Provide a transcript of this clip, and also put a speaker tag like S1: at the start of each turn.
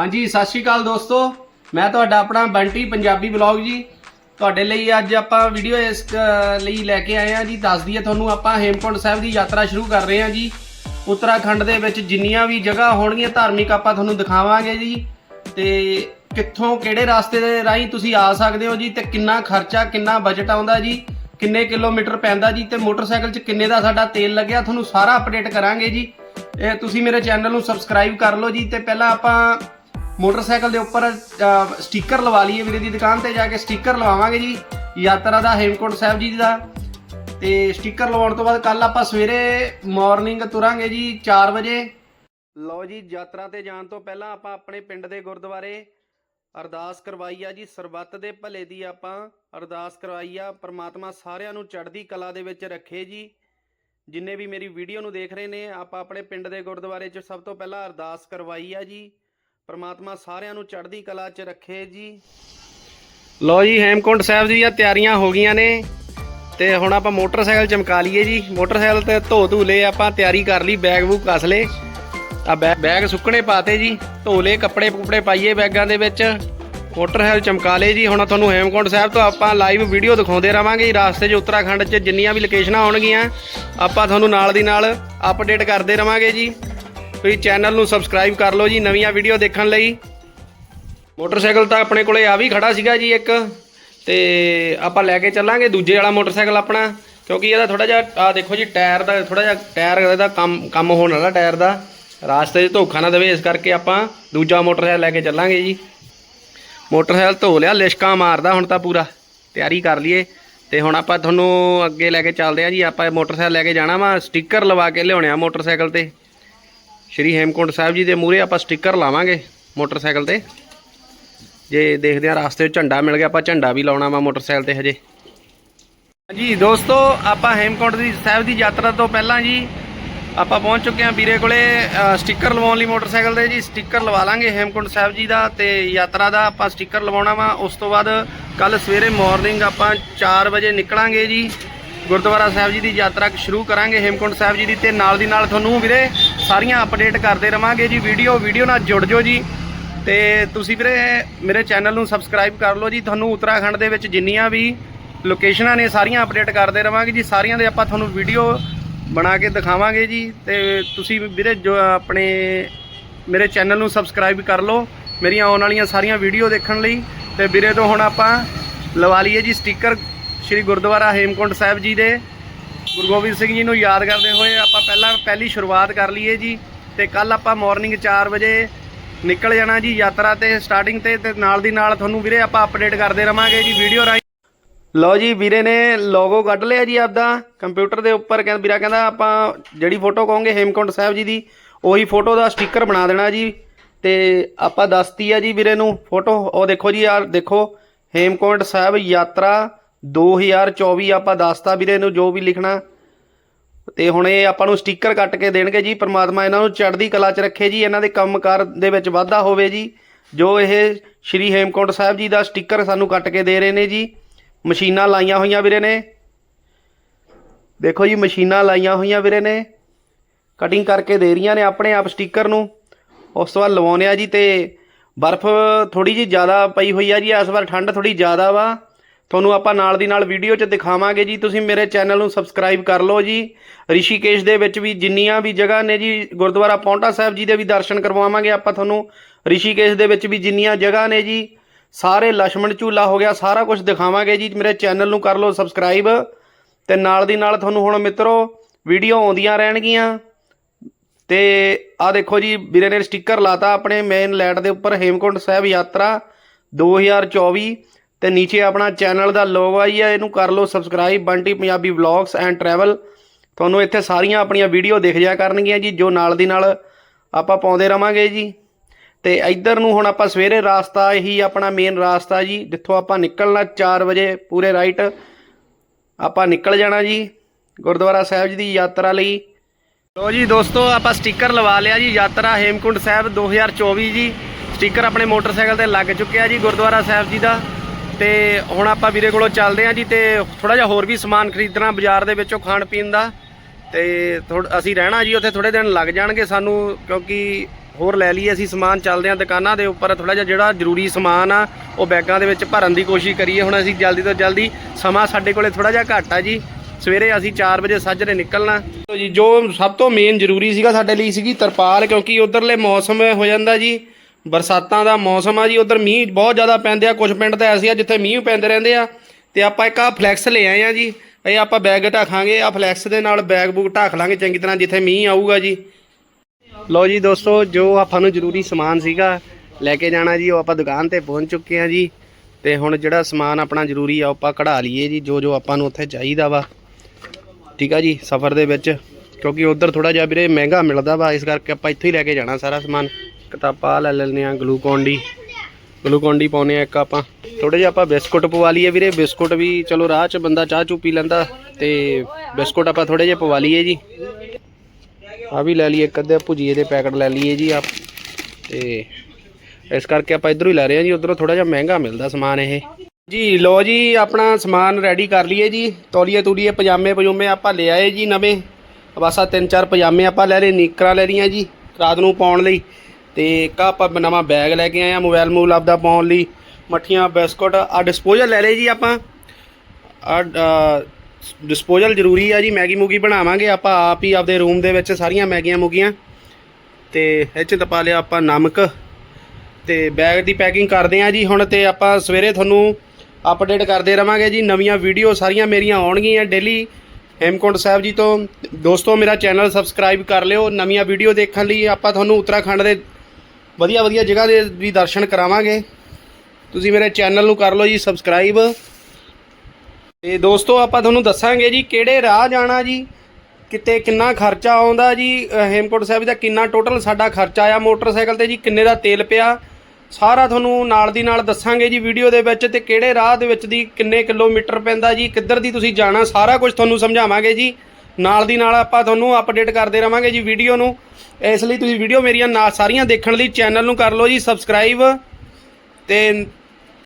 S1: ਹਾਂਜੀ, ਸਤਿ ਸ਼੍ਰੀ ਅਕਾਲ ਦੋਸਤੋ। ਮੈਂ ਤੁਹਾਡਾ ਆਪਣਾ ਬੰਟੀ ਪੰਜਾਬੀ ਬਲੌਗ ਜੀ। ਤੁਹਾਡੇ ਲਈ ਅੱਜ ਆਪਾਂ ਵੀਡੀਓ ਇਸ ਲਈ ਲੈ ਕੇ ਆਏ ਹਾਂ ਜੀ। ਦੱਸਦੀ ਹੈ ਤੁਹਾਨੂੰ, ਆਪਾਂ ਹੇਮਕੁੰਟ ਸਾਹਿਬ ਦੀ ਯਾਤਰਾ ਸ਼ੁਰੂ ਕਰ ਰਹੇ ਹਾਂ ਜੀ। ਉੱਤਰਾਖੰਡ ਦੇ ਵਿੱਚ ਜਿੰਨੀਆਂ ਵੀ ਜਗ੍ਹਾ ਹੋਣਗੀਆਂ, ਧਾਰਮਿਕ ਆਪਾਂ ਤੁਹਾਨੂੰ ਦਿਖਾਵਾਂਗੇ ਜੀ। ਤੇ ਕਿੱਥੋਂ, ਕਿਹੜੇ ਰਸਤੇ ਦੇ ਰਾਹੀਂ ਤੁਸੀਂ ਆ ਸਕਦੇ ਹੋ ਜੀ ਤੇ ਕਿੰਨਾ ਖਰਚਾ, ਕਿੰਨਾ ਬਜਟ ਆਉਂਦਾ ਜੀ, ਕਿੰਨੇ ਕਿਲੋਮੀਟਰ ਪੈਂਦਾ ਜੀ ਤੇ ਮੋਟਰਸਾਈਕਲ 'ਚ ਕਿੰਨੇ ਦਾ ਸਾਡਾ ਤੇਲ ਲੱਗਿਆ, ਤੁਹਾਨੂੰ ਸਾਰਾ ਅਪਡੇਟ ਕਰਾਂਗੇ ਜੀ। ਇਹ ਤੁਸੀਂ ਮੇਰੇ ਚੈਨਲ ਨੂੰ ਸਬਸਕ੍ਰਾਈਬ ਕਰ ਲਓ ਜੀ ਤੇ ਪਹਿਲਾਂ ਆਪਾਂ ਮੋਟਰਸਾਈਕਲ ਦੇ ਉੱਪਰ ਅ, ਸਟicker ਲਵਾ ਲਈਏ ਵੀਰੇ ਦੀ ਦੁਕਾਨ ਤੇ ਜਾ ਕੇ ਸਟicker ਲਵਾਵਾਂਗੇ ਜੀ। ਯਾਤਰਾ ਦਾ ਹੇਮਕੁੰਟ ਸਾਹਿਬ ਜੀ ਦਾ। ਤੇ ਸਟicker ਲਵਾਉਣ ਤੋਂ ਬਾਅਦ ਕੱਲ ਆਪਾਂ ਸਵੇਰੇ ਮਾਰਨਿੰਗ ਤੁਰਾਂਗੇ ਜੀ 4 ਵਜੇ। ਲਓ ਜੀ ਯਾਤਰਾ ਤੇ ਜਾਣ ਤੋਂ ਪਹਿਲਾਂ ਆਪਾਂ ਆਪਣੇ ਪਿੰਡ ਦੇ ਗੁਰਦੁਆਰੇ ਅਰਦਾਸ ਕਰਵਾਈ ਆ ਜੀ। ਸਰਬੱਤ ਦੇ ਭਲੇ ਦੀ ਆਪਾਂ ਅਰਦਾਸ ਕਰਵਾਈ ਆ। ਪ੍ਰਮਾਤਮਾ ਸਾਰਿਆਂ ਨੂੰ ਚੜ੍ਹਦੀ ਕਲਾ ਦੇ ਵਿੱਚ ਰੱਖੇ ਜੀ। ਜਿੰਨੇ ਵੀ ਮੇਰੀ ਵੀਡੀਓ ਨੂੰ ਦੇਖ ਰਹੇ ਨੇ ਆਪਾਂ ਆਪਣੇ ਪਿੰਡ ਦੇ ਗੁਰਦੁਆਰੇ 'ਚ ਸਭ ਤੋਂ ਪਹਿਲਾਂ ਅਰਦਾਸ ਕਰਵਾਈ ਆ ਜੀ। ਪਰਮਾਤਮਾ ਸਾਰਿਆਂ ਨੂੰ ਚੜ੍ਹਦੀ ਕਲਾ 'ਚ ਰੱਖੇ ਜੀ। ਲਓ ਜੀ, ਹੇਮਕੁੰਟ ਸਾਹਿਬ ਦੀਆਂ ਤਿਆਰੀਆਂ ਹੋ ਗਈਆਂ ਨੇ। ਤੇ ਹੁਣ ਆਪਾਂ ਮੋਟਰਸਾਈਕਲ ਚਮਕਾ ਲਈਏ ਜੀ। ਮੋਟਰਸਾਈਕਲ ਤੇ ਧੋ ਧੂ ਲਏ ਆਪਾਂ ਤਿਆਰੀ ਕਰ ਲਈ, ਬੈਗ ਬੂਗ ਕਸ ਲਏ। ਆ ਬੈ- ਬੈਗ ਸੁੱਕਣੇ ਪਾਤੇ ਜੀ। ਧੋ ਲਏ ਕੱਪੜੇ ਕੁਪੜੇ ਪਾਈਏ ਬੈਗਾਂ ਦੇ ਵਿੱਚ। ਮੋਟਰਸਾਈਕਲ ਚਮਕਾ ਲਏ ਜੀ। ਹੁਣ ਤੁਹਾਨੂੰ ਹੇਮਕੁੰਟ ਸਾਹਿਬ ਤੋਂ ਆਪਾਂ ਲਾਈਵ ਵੀਡੀਓ ਦਿਖਾਉਂਦੇ ਰਵਾਂਗੇ। ਜੀ, ਰਾਸਤੇ 'ਚ ਉੱਤਰਾਖੰਡ 'ਚ ਜਿੰਨੀਆਂ ਵੀ ਲੋਕੇਸ਼ਨਾਂ ਆਉਣਗੀਆਂ, ਆਪਾਂ ਤੁਹਾਨੂੰ ਨਾਲ ਦੀ ਨਾਲ ਅਪਡੇਟ ਕਰਦੇ ਰਵਾਂਗੇ ਜੀ। ਤੁਸੀਂ ਚੈਨਲ ਨੂੰ ਸਬਸਕ੍ਰਾਈਬ ਕਰ ਲਓ ਜੀ ਨਵੀਆਂ ਵੀਡੀਓ ਦੇਖਣ ਲਈ। ਮੋਟਰਸਾਈਕਲ ਤਾਂ ਆਪਣੇ ਕੋਲੇ ਆ ਵੀ ਖੜਾ ਸੀਗਾ ਜੀ ਇੱਕ। ਤੇ ਆਪਾਂ ਲੈ ਕੇ ਚੱਲਾਂਗੇ ਦੂਜੇ ਵਾਲਾ ਮੋਟਰਸਾਈਕਲ ਆਪਣਾ, ਕਿਉਂਕਿ ਇਹਦਾ ਥੋੜਾ ਜਿਹਾ ਆ ਦੇਖੋ ਜੀ ਟਾਇਰ ਦਾ ਥੋੜਾ ਜਿਹਾ ਟਾਇਰ ਇਹਦਾ ਕੰਮ ਕੰਮ ਹੋਣ ਵਾਲਾ ਟਾਇਰ ਦਾ। ਰਾਸਤੇ 'ਚ ਧੋਖਾ ਨਾ ਦੇਵੇ, ਇਸ ਕਰਕੇ ਆਪਾਂ ਦੂਜਾ ਮੋਟਰਸਾਈਕਲ ਲੈ ਕੇ ਚੱਲਾਂਗੇ ਜੀ। ਮੋਟਰਸਾਈਕਲ ਧੋ ਲਿਆ, ਲਿਸ਼ਕਾਂ ਮਾਰਦਾ ਹੁਣ ਤਾਂ ਪੂਰਾ, ਤਿਆਰੀ ਕਰ ਲਈਏ। ਤੇ ਹੁਣ ਆਪਾਂ ਤੁਹਾਨੂੰ ਅੱਗੇ ਲੈ ਕੇ ਚੱਲਦੇ ਆ ਜੀ, ਆਪਾਂ ਮੋਟਰਸਾਈਕਲ ਲੈ ਕੇ ਜਾਣਾ ਵਾ ਸਟicker ਲਵਾ ਕੇ ਲਿਆਉਣੇ ਆ ਮੋਟਰਸਾਈਕਲ ਤੇ। ਸ਼੍ਰੀ ਹੇਮਕੁੰਟ ਸਾਹਿਬ ਜੀ ਦੇ ਮੂਹਰੇ ਆਪਾਂ ਸਟicker ਲਾਵਾਂਗੇ ਮੋਟਰਸਾਈਕਲ ਤੇ। ਜੇ ਦੇਖਦੇ ਆ ਰਾਸਤੇ 'ਚ ਝੰਡਾ ਮਿਲ ਗਿਆ ਆਪਾਂ ਝੰਡਾ ਵੀ ਲਾਉਣਾ ਵਾ ਮੋਟਰਸਾਈਕਲ ਤੇ ਹਜੇ। ਜੀ ਦੋਸਤੋ ਆਪਾਂ ਹੇਮਕੁੰਟ ਦੀ ਸਾਹਿਬ ਦੀ ਯਾਤਰਾ ਤੋਂ ਪਹਿਲਾਂ ਜੀ ਆਪਾਂ ਪਹੁੰਚ ਚੁੱਕੇ ਹਾਂ ਵੀਰੇ ਕੋਲੇ ਅ, ਸਟicker ਲਵਾਉਣ ਲਈ ਮੋਟਰਸਾਈਕਲ ਦੇ ਜੀ। ਸਟicker ਲਵਾ ਲਾਂਗੇ ਹੇਮਕੁੰਟ ਸਾਹਿਬ ਜੀ ਦਾ ਤੇ ਯਾਤਰਾ ਦਾ ਆਪਾਂ ਸਟicker ਲਵਾਉਣਾ ਵਾ। ਉਸ ਤੋਂ ਬਾਅਦ ਕੱਲ ਸਵੇਰੇ ਮਾਰਨਿੰਗ ਆਪਾਂ 4 ਵਜੇ ਨਿਕਲਾਂਗੇ ਜੀ। ਗੁਰਦੁਆਰਾ ਸਾਹਿਬ ਜੀ ਦੀ ਯਾਤਰਾ ਸ਼ੁਰੂ ਕਰਾਂਗੇ ਹੇਮਕੁੰਟ ਸਾਹਿਬ ਜੀ ਦੀ ਤੇ ਨਾਲ ਦੀ ਨਾਲ ਤੁਹਾਨੂੰ ਵੀਰੇ ਸਾਰੀਆਂ ਅਪਡੇਟ ਕਰਦੇ ਰਵਾਂਗੇ ਜੀ ਵੀਡੀਓ ਵੀਡੀਓ ਨਾਲ ਜੁੜ ਜਾਓ ਜੀ। ਤੇ ਤੁਸੀਂ ਵੀਰੇ ਮੇਰੇ ਚੈਨਲ ਨੂੰ ਸਬਸਕ੍ਰਾਈਬ ਕਰ ਲਓ ਜੀ। ਤੁਹਾਨੂੰ ਉੱਤਰਾਖੰਡ ਦੇ ਵਿੱਚ ਜਿੰਨੀਆਂ ਵੀ ਲੋਕੇਸ਼ਨਾਂ ਨੇ, ਸਾਰੀਆਂ ਅਪਡੇਟ ਕਰਦੇ ਰਵਾਂਗੇ ਜੀ। ਸਾਰੀਆਂ ਦੇ ਆਪਾਂ ਤੁਹਾਨੂੰ ਵੀਡੀਓ ਬਣਾ ਕੇ ਦਿਖਾਵਾਂਗੇ ਜੀ। ਤੇ ਤੁਸੀਂ ਵੀਰੇ ਜੋ ਆਪਣੇ ਮੇਰੇ ਚੈਨਲ ਨੂੰ ਸਬਸਕ੍ਰਾਈਬ ਕਰ ਲਓ, ਮੇਰੀਆਂ ਆਉਣ ਵਾਲੀਆਂ ਸਾਰੀਆਂ ਵੀਡੀਓ ਦੇਖਣ ਲਈ। ਤੇ ਵੀਰੇ ਤੋਂ ਹੁਣ ਆਪਾਂ ਲਵਾ ਲਈਏ ਜੀ ਸਟicker ਸ਼੍ਰੀ ਗੁਰਦੁਆਰਾ ਹੇਮਕੁੰਟ ਸਾਹਿਬ ਜੀ ਦੇ। ਗੁਰੂ ਗੋਬਿੰਦ ਸਿੰਘ ਜੀ ਨੂੰ ਯਾਦ ਕਰਦੇ ਹੋਏ ਆਪਾਂ ਪਹਿਲਾਂ ਪਹਿਲੀ ਸ਼ੁਰੂਆਤ ਕਰ ਲਈਏ ਜੀ ਤੇ ਕੱਲ ਆਪਾਂ ਮਾਰਨਿੰਗ 4 ਵਜੇ ਨਿਕਲ ਜਾਣਾ ਜੀ ਯਾਤਰਾ ਤੇ ਸਟਾਰਟਿੰਗ ਤੇ ਤੇ ਨਾਲ ਦੀ ਨਾਲ ਤੁਹਾਨੂੰ ਵੀਰੇ ਆਪਾਂ ਅਪਡੇਟ ਕਰਦੇ ਰਵਾਂਗੇ ਜੀ ਵੀਡੀਓ ਰਾਹੀਂ। ਲਓ ਜੀ ਵੀਰੇ ਨੇ ਲੋਗੋ ਕੱਢ ਲਿਆ ਜੀ ਆਪਦਾ ਕੰਪਿਊਟਰ ਦੇ ਉੱਪਰ। ਕਹਿੰਦਾ ਵੀਰਾ ਕਹਿੰਦਾ ਆਪਾਂ ਜਿਹੜੀ ਫੋਟੋ ਕਹੋਗੇ ਹੇਮਕੁੰਟ ਸਾਹਿਬ ਜੀ ਦੀ, ਉਹੀ ਫੋਟੋ ਦਾ ਸਟicker ਬਣਾ ਦੇਣਾ ਜੀ। ਤੇ ਆਪਾਂ ਦੱਸਤੀ ਆ ਜੀ ਵੀਰੇ ਨੂੰ ਫੋਟੋ ਉਹ ਦੇਖੋ ਜੀ ਆ ਦੇਖੋ, ਹੇਮਕੁੰਟ ਸਾਹਿਬ ਯਾਤਰਾ 2024 ਆਪਾਂ ਦੱਸਤਾ ਵੀਰੇ ਨੂੰ ਜੋ ਵੀ ਲਿਖਣਾ। ਤੇ ਹੁਣ ਇਹ ਆਪਾਂ ਨੂੰ ਸਟicker ਕੱਟ ਕੇ ਦੇਣਗੇ ਜੀ। ਪ੍ਰਮਾਤਮਾ ਇਹਨਾਂ ਨੂੰ ਚੜ੍ਹਦੀ ਕਲਾ 'ਚ ਰੱਖੇ ਜੀ। ਇਹਨਾਂ ਦੇ ਕੰਮਕਾਰ ਦੇ ਵਿੱਚ ਵਾਧਾ ਹੋਵੇ ਜੀ। ਜੋ ਇਹ ਸ਼੍ਰੀ ਹੇਮਕੁੰਟ ਸਾਹਿਬ ਜੀ ਦਾ ਸਟicker ਸਾਨੂੰ ਕੱਟ ਕੇ ਦੇ ਰਹੇ ਨੇ ਜੀ। ਮਸ਼ੀਨਾਂ ਲਾਈਆਂ ਹੋਈਆਂ ਵੀਰੇ ਨੇ। ਦੇਖੋ ਜੀ, ਮਸ਼ੀਨਾਂ ਲਾਈਆਂ ਹੋਈਆਂ ਵੀਰੇ ਨੇ। ਕਟਿੰਗ ਕਰਕੇ ਦੇ ਰਹੀਆਂ ਨੇ ਆਪਣੇ ਆਪ ਸਟicker ਨੂੰ। ਉਸ ਤੋਂ ਬਾਅਦ ਲਵਾਉਣੇ ਆ ਜੀ ਤੇ ਬਰਫ਼ ਥੋੜੀ ਜੀ ਜ਼ਿਆਦਾ ਪਈ ਹੋਈ ਆ ਜੀ। ਇਸ ਵਾਰ ਠੰਡ ਥੋੜੀ ਜ਼ਿਆਦਾ ਵਾ। ਤੁਹਾਨੂੰ ਆਪਾਂ ਨਾਲ ਦੀ ਨਾਲ ਵੀਡੀਓ 'ਚ ਦਿਖਾਵਾਂਗੇ ਜੀ। ਤੁਸੀਂ ਮੇਰੇ ਚੈਨਲ ਨੂੰ ਸਬਸਕ੍ਰਾਈਬ ਕਰ ਲਓ ਜੀ। ਰਿਸ਼ੀਕੇਸ਼ ਦੇ ਵਿੱਚ ਵੀ ਜਿੰਨੀਆਂ ਵੀ ਜਗ੍ਹਾ ਨੇ ਜੀ, ਗੁਰਦੁਆਰਾ ਪੌਂਟਾ ਸਾਹਿਬ ਜੀ ਦੇ ਵੀ ਦਰਸ਼ਨ ਕਰਵਾਵਾਂਗੇ ਆਪਾਂ ਤੁਹਾਨੂੰ। ਰਿਸ਼ੀਕੇਸ਼ ਦੇ ਵਿੱਚ ਵੀ ਜਿੰਨੀਆਂ ਜਗ੍ਹਾ ਨੇ ਜੀ, ਸਾਰੇ ਲక్ష్మణ ਝੂਲਾ ਹੋ ਗਿਆ, ਸਾਰਾ ਕੁਝ ਦਿਖਾਵਾਂਗੇ ਜੀ। ਮੇਰੇ ਚੈਨਲ ਨੂੰ ਕਰ ਲਓ ਸਬਸਕ੍ਰਾਈਬ। ਤੇ ਨਾਲ ਦੀ ਨਾਲ ਤੁਹਾਨੂੰ ਹੁਣ ਮਿੱਤਰੋ, ਵੀਡੀਓ ਆਉਂਦੀਆਂ ਰਹਿਣਗੀਆਂ। ਤੇ ਆ ਦੇਖੋ ਜੀ, ਵੀਰੇ ਨੇ ਸਟicker ਲਾਤਾ ਆਪਣੇ ਮੇਨ ਲਾਈਟ ਦੇ ਉੱਪਰ ਹੇਮਕੁੰਟ ਸਾਹਿਬ ਯਾਤਰਾ 2024 ਤੇ ਨੀਚੇ ਆਪਣਾ ਚੈਨਲ ਦਾ ਲੋਗੋ ਆਈ ਹੈ ਇਹਨੂੰ ਕਰ ਲਓ subscribe Bunty Punjabi vlogs and travel ਤੁਹਾਨੂੰ ਇੱਥੇ ਸਾਰੀਆਂ ਆਪਣੀਆਂ ਵੀਡੀਓ ਦਿਖ ਜਾ ਕਰਨਗੀਆਂ ਜੀ, ਜੋ ਨਾਲ ਦੀ ਨਾਲ ਆਪਾਂ ਪਾਉਂਦੇ ਰਵਾਂਗੇ ਜੀ। ਤੇ ਇੱਧਰ ਨੂੰ ਹੁਣ ਆਪਾਂ ਸਵੇਰੇ ਰਾਸਤਾ, ਇਹੀ ਆਪਣਾ ਮੇਨ ਰਾਸਤਾ ਜੀ, ਜਿੱਥੋਂ ਆਪਾਂ ਨਿਕਲਣਾ 4 ਵਜੇ ਪੂਰੇ ਰਾਈਟ ਆਪਾਂ ਨਿਕਲ ਜਾਣਾ ਜੀ, ਗੁਰਦੁਆਰਾ ਸਾਹਿਬ ਜੀ ਦੀ ਯਾਤਰਾ ਲਈ। ਲੋ ਜੀ ਦੋਸਤੋ, ਆਪਾਂ ਸਟicker ਲਵਾ ਲਿਆ ਜੀ, ਯਾਤਰਾ ਹੇਮਕੁੰਡ ਸਾਹਿਬ 2024 ਜੀ। ਸਟicker ਆਪਣੇ ਮੋਟਰਸਾਈਕਲ ਤੇ ਲੱਗ ਚੁੱਕਿਆ ਜੀ, ਗੁਰਦੁਆਰਾ ਸਾਹਿਬ ਜੀ ਦਾ। ਤੇ ਹੁਣ ਆਪਾਂ ਵੀਰੇ ਕੋਲੋਂ ਚੱਲਦੇ ਹਾਂ ਜੀ ਤੇ ਥੋੜਾ ਜਿਹਾ ਹੋਰ ਵੀ ਸਮਾਨ ਖਰੀਦਣਾ ਬਾਜ਼ਾਰ ਦੇ ਵਿੱਚੋਂ ਖਾਣ ਪੀਣ ਦਾ। ਤੇ ਥੋੜ- ਅਸੀਂ ਰਹਿਣਾ ਜੀ, ਉੱਥੇ ਥੋੜੇ ਦਿਨ ਲੱਗ ਜਾਣਗੇ ਸਾਨੂੰ, ਕਿਉਂਕਿ ਹੋਰ ਲੈ ਲਈਏ ਅਸੀਂ ਸਮਾਨ, ਚੱਲਦੇ ਹਾਂ ਦੁਕਾਨਾਂ ਦੇ ਉੱਪਰ। ਥੋੜਾ ਜਿਹਾ ਜਿਹੜਾ ਜ਼ਰੂਰੀ ਸਮਾਨ ਆ, ਉਹ ਬੈਗਾਂ ਦੇ ਵਿੱਚ ਭਰਨ ਦੀ ਕੋਸ਼ਿਸ਼ ਕਰੀਏ। ਹੁਣ ਅਸੀਂ ਜਲਦੀ ਤੋਂ ਜਲਦੀ ਸਮਾਂ ਸਾਡੇ ਕੋਲੇ ਥੋੜਾ ਜਿਹਾ ਘੱਟ ਆ ਜੀ। ਸਵੇਰੇ ਅਸੀਂ 4 ਵਜੇ ਸਾਜਰੇ ਨਿਕਲਣਾ। ਜੀ, ਜੋ ਸਭ ਤੋਂ ਮੇਨ ਜ਼ਰੂਰੀ ਸੀਗਾ ਸਾਡੇ ਲਈ ਸੀਗੀ ਤਰਪਾਲ, ਕਿਉਂਕਿ ਉਧਰਲੇ ਮੌਸਮ ਹੋ ਜਾਂਦਾ ਜੀ। ਬਰਸਾਤਾਂ ਦਾ ਮੌਸਮ ਆ ਜੀ, ਉਧਰ ਮੀਂਹ ਬਹੁਤ ਜ਼ਿਆਦਾ ਪੈਂਦੇ ਆ ਕੁਝ ਪਿੰਡ ਤਾਂ ਐਸੇ ਆ ਜਿੱਥੇ ਮੀਂਹ ਪੈਂਦੇ ਰਹਿੰਦੇ ਆ। ਤੇ ਆਪਾਂ ਇੱਕ ਆ ਫਲੈਕਸ ਲੈ ਆਏ ਆ ਜੀ ਇਹ ਆਪਾਂ ਬੈਗ ਢਾਖਾਂਗੇ ਆ ਫਲੈਕਸ ਦੇ ਨਾਲ ਬੈਗ ਬੂਗ ਢਾਖ ਲਾਂਗੇ ਚੰਗੀ ਤਰ੍ਹਾਂ ਜਿੱਥੇ ਮੀਂਹ ਆਊਗਾ ਜੀ। ਲਓ ਜੀ ਦੋਸਤੋ, ਜੋ ਆਪਾਂ ਨੂੰ ਜ਼ਰੂਰੀ ਸਮਾਨ ਸੀਗਾ, ਲੈ ਕੇ ਜਾਣਾ ਜੀ, ਉਹ ਆਪਾਂ ਦੁਕਾਨ ਤੇ ਪਹੁੰਚ ਚੁੱਕੇ ਆ ਜੀ। ਤੇ ਹੁਣ ਜਿਹੜਾ ਸਮਾਨ ਆਪਣਾ ਜ਼ਰੂਰੀ ਆ, ਉਹ ਆਪਾਂ ਕਢਾ ਲਈਏ ਜੀ ਜੋ ਜੋ ਆਪਾਂ ਨੂੰ ਉੱਥੇ ਚਾਹੀਦਾ ਵਾ। ਠੀਕ ਆ ਜੀ, ਸਫ਼ਰ ਦੇ ਵਿੱਚ, ਕਿਉਂਕਿ ਉਧਰ ਥੋੜਾ ਜਿਹਾ ਵੀਰੇ ਮਹਿੰਗਾ ਮਿਲਦਾ ਵਾ, ਇਸ ਕਰਕੇ ਆਪਾਂ ਇੱਥੋਂ ਹੀ ਲੈ ਕੇ ਜਾਣਾ ਸਾਰਾ ਸਮਾਨ। ਕਿਤਾਬਾਂ ਲੈ ਲੈਣੇ ਆ ਗਲੂਕੋਨ ਡੀ। ਗਲੂਕੋਨ ਡੀ ਪਾਉਨੇ ਆ ਇੱਕ ਆਪਾਂ। ਥੋੜੇ ਜਿਹਾ ਆਪਾਂ ਬਿਸਕੁਟ ਪਵਾ ਲਈਏ ਵੀਰੇ। ਬਿਸਕੁਟ ਵੀ ਚਲੋ ਰਾਹ 'ਚ ਬੰਦਾ ਚਾਹ ਚੂ ਪੀ ਲੈਂਦਾ ਤੇ ਬਿਸਕੁਟ ਆਪਾਂ ਥੋੜੇ ਜਿਹਾ ਪਵਾ ਲਈਏ ਜੀ। ਆ ਵੀ ਲੈ ਲਈਏ ਇੱਕ ਅੱਧੇ ਭੁਜੀਏ ਦੇ ਪੈਕਟ ਲੈ ਲਈਏ ਜੀ ਆਪ। ਤੇ ਇਸ ਕਰਕੇ ਆਪਾਂ ਇਧਰੋਂ ਹੀ ਲੈ ਰਹੇ ਹਾਂ ਜੀ। ਉਧਰੋਂ ਥੋੜਾ ਜਿਹਾ ਮਹਿੰਗਾ ਮਿਲਦਾ ਸਮਾਨ ਇਹ। ਜੀ ਲੋ ਜੀ, ਆਪਣਾ ਸਮਾਨ ਰੈਡੀ ਕਰ ਲਈਏ ਜੀ। ਤੌਲੀਏ ਤੂਲੀਏ, ਪਜਾਮੇ ਪਜੂਮੇ ਆਪਾਂ ਲੈ ਆਏ ਜੀ ਨਵੇਂ। ਬਸ ਆ ਤਿੰਨ ਚਾਰ ਪਜਾਮੇ ਆਪਾਂ ਲੈ ਲਏ, ਨੀਕਰਾਂ ਲੈ ਲਈਆਂ ਜੀ ਰਾਤ ਨੂੰ ਪਾਉਣ ਲਈ। ਤੇ ਇੱਕ ਆਪਾਂ ਨਵਾਂ ਬੈਗ ਲੈ ਕੇ ਆਏ ਆ ਮੋਬਾਈਲ ਮੂਲ ਆਪਦਾ ਪਾਉਣ ਲਈ। ਮੱਠੀਆਂ, ਬਿਸਕੁਟ ਆ ਡਿਸਪੋਜ਼ਲ ਲੈ ਲਏ ਜੀ ਆਪਾਂ। ਆ ਡਿਸਪੋਜ਼ਲ ਜ਼ਰੂਰੀ ਆ ਜੀ, ਮੈਗੀ ਮੂਗੀ ਬਣਾਵਾਂਗੇ ਆਪਾਂ ਆਪ ਹੀ ਆਪਦੇ ਰੂਮ ਦੇ ਵਿੱਚ ਸਾਰੀਆਂ ਮੈਗੀਆਂ ਮੂਗੀਆਂ। ਤੇ ਇਹ 'ਚ ਪਾ ਲਿਆ ਆਪਾਂ ਨਮਕ। ਤੇ ਬੈਗ ਦੀ ਪੈਕਿੰਗ ਕਰਦੇ ਆ ਜੀ ਹੁਣ ਤੇ ਆਪਾਂ ਸਵੇਰੇ ਤੁਹਾਨੂੰ ਅਪਡੇਟ ਕਰਦੇ ਰਵਾਂਗੇ ਜੀ, ਨਵੀਆਂ ਵੀਡੀਓ ਸਾਰੀਆਂ ਮੇਰੀਆਂ ਆਉਣਗੀਆਂ ਡੇਲੀ ਹੇਮਕੁੰਟ ਸਾਹਿਬ ਜੀ ਤੋਂ। ਦੋਸਤੋ, ਮੇਰਾ ਚੈਨਲ ਸਬਸਕ੍ਰਾਈਬ ਕਰ ਲਿਓ। ਨਵੀਆਂ ਵੀਡੀਓ ਦੇਖਣ ਲਈ ਆਪਾਂ ਤੁਹਾਨੂੰ ਉੱਤਰਾਖੰਡ ਦੇ ਵਧੀਆ ਵਧੀਆ ਜਗ੍ਹਾ ਦੇ ਵੀ ਦਰਸ਼ਨ ਕਰਾਵਾਂਗੇ। ਤੁਸੀਂ ਮੇਰੇ ਚੈਨਲ ਨੂੰ ਕਰ ਲਓ ਜੀ ਸਬਸਕ੍ਰਾਈਬ। ਤੇ ਦੋਸਤੋ ਆਪਾਂ ਤੁਹਾਨੂੰ ਦੱਸਾਂਗੇ ਜੀ ਕਿਹੜੇ ਰਾਹ ਜਾਣਾ ਜੀ ਕਿਤੇ ਕਿੰਨਾ ਖਰਚਾ ਆਉਂਦਾ ਜੀ ਅ, ਹੇਮਕੁੰਟ ਸਾਹਿਬ ਦਾ ਕਿੰਨਾ ਟੋਟਲ ਸਾਡਾ ਖਰਚਾ ਆਇਆ ਮੋਟਰਸਾਈਕਲ ਤੇ ਜੀ ਕਿੰਨੇ ਦਾ ਤੇਲ ਪਿਆ ਸਾਰਾ ਤੁਹਾਨੂੰ ਨਾਲ ਦੀ ਨਾਲ ਦੱਸਾਂਗੇ ਜੀ ਵੀਡੀਓ ਦੇ ਵਿੱਚ ਤੇ ਕਿਹੜੇ ਰਾਹ ਦੇ ਵਿੱਚ ਦੀ ਕਿੰਨੇ ਕਿਲੋਮੀਟਰ ਪੈਂਦਾ ਜੀ ਕਿੱਧਰ ਦੀ ਤੁਸੀਂ ਜਾਣਾ ਸਾਰਾ ਕੁਝ ਤੁਹਾਨੂੰ ਸਮਝਾਵਾਂਗੇ ਜੀ। ਨਾਲ ਦੀ ਨਾਲ ਆਪਾਂ ਤੁਹਾਨੂੰ ਅਪਡੇਟ ਕਰਦੇ ਰਵਾਂਗੇ ਜੀ ਵੀਡੀਓ ਨੂੰ। ਇਸ ਲਈ ਤੁਸੀਂ ਵੀਡੀਓ ਮੇਰੀਆਂ ਨਾ ਸਾਰੀਆਂ ਦੇਖਣ ਲਈ ਚੈਨਲ ਨੂੰ ਕਰ ਲਓ ਜੀ ਸਬਸਕ੍ਰਾਈਬ ਤੇ